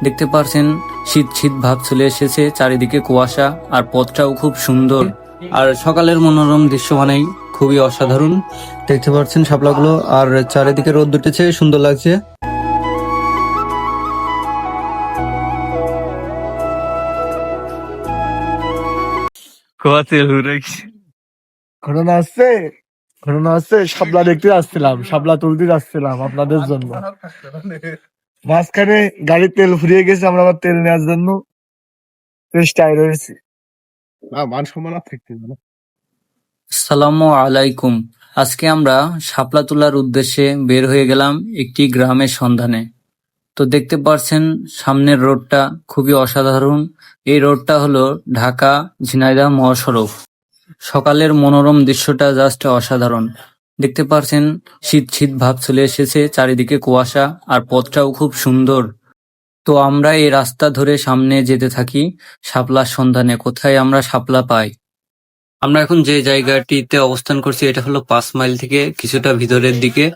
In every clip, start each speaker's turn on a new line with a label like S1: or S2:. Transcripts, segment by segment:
S1: দেখতে পারছেন শীত শীত ভাব চলে এসেছে চারিদিকে কুয়াশা আর পথটাও খুব সুন্দর। আর সকালের মনোরম দৃশ্য মানেই খুবই অসাধারণ। দেখতে পাচ্ছেন শাপলাগুলো আর চারিদিকে রোদ উঠেছে সুন্দর লাগছে।
S2: ঘটনা আসছে ঘটনা আসছে শাপলা দেখতে আসছিলাম শাপলা তুলতে যাচ্ছিলাম আপনাদের জন্য। মাঝখানে গাড়ির তেল ফুরিয়ে গেছে আমরা আবার তেল নেওয়ার জন্য চেষ্টায় রয়েছি না মান সম্মান আর থাকতে না।
S1: সালামু আলাইকুম। আজকে আমরা শাপলা তোলার উদ্দেশ্যে বের হয়ে গেলাম একটি গ্রামের সন্ধানে। তো দেখতে পারছেন সামনের রোডটা খুবই অসাধারণ। এই রোডটা হলো ঢাকা ঝিনাইদহ মহাসড়ক। সকালের মনোরম দৃশ্যটা জাস্ট অসাধারণ। দেখতে পারছেন, শীত শীত ভাব চলে এসেছে, চারিদিকে কুয়াশা আর পথটাও খুব সুন্দর। তো আমরা এই রাস্তা ধরে সামনে যেতে থাকি শাপলার সন্ধানে, কোথায় আমরা শাপলা পাই? আমরা এখন যে জায়গাটিতে অবস্থান করছি, এটা হলো পাঁচ মাইল থেকে কিছুটা ভিতরের দিকে।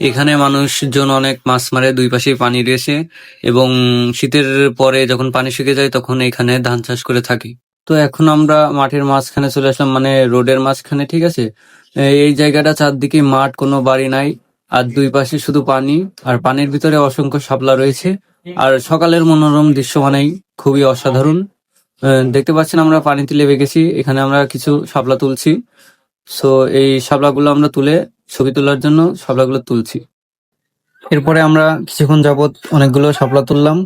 S1: এখানে মানুষজন অনেক মাছ মারে, দুই পাশেই পানি রয়েছে এবং শীতের পরে যখন পানি শুকিয়ে যায়, তখন এখানে ধান চাষ করে থাকি। তো এখন আমরা মাঠের মাঝখানে চলে আসলাম মানে রোডের মাঝখানে, ঠিক আছে? এই জায়গাটা চারদিকে মাঠ, কোনো বাড়ি নাই, আর দুই পাশে শুধু পানি, আর পানির ভিতরে অসংখ্য শাপলা রয়েছে, আর সকালের মনোরম দৃশ্য মানেই খুবই অসাধারণ। দেখতে পাচ্ছেন আমরা পানিতে লেবে গেছি এখানে আমরা কিছু শাপলা তুলছি। সো এই শাপলাগুলো আমরা তুলে ছবি তোলার জন্য শাপলাগুলো তুলছি। এরপরে আমরা কিছুক্ষণ যাবত অনেকগুলো শাপলা তুললাম।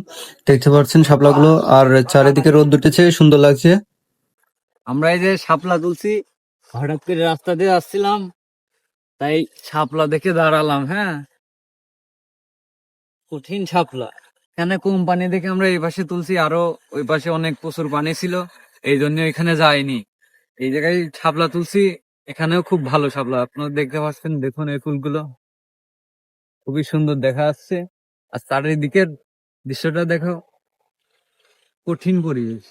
S1: দেখতে পাচ্ছেন শাপলাগুলো, আর চারিদিকে রোদ উঠেছে, সুন্দর লাগছে। আমরা এই যে শাপলা তুলছি হঠাৎ করে রাস্তা দিয়ে আসছিলাম, তাই শাপলা দেখে দাঁড়ালাম হ্যাঁ। কঠিন শাপলা। এখানে কম পানি দেখে আমরা এই পাশে তুলছি, আরও ওই পাশে অনেক প্রচুর পানি ছিল, এই জন্য এখানে যাইনি। এই জায়গায় শাপলা তুলছি, এখানেও খুব ভালো শাপলা, আপনারা দেখতে পাচ্ছেন, দেখুন এই ফুলগুলো। খুবই সুন্দর দেখা যাচ্ছে। আর চারিদিকের দৃশ্যটা দেখো, কঠিন পরিবেশ।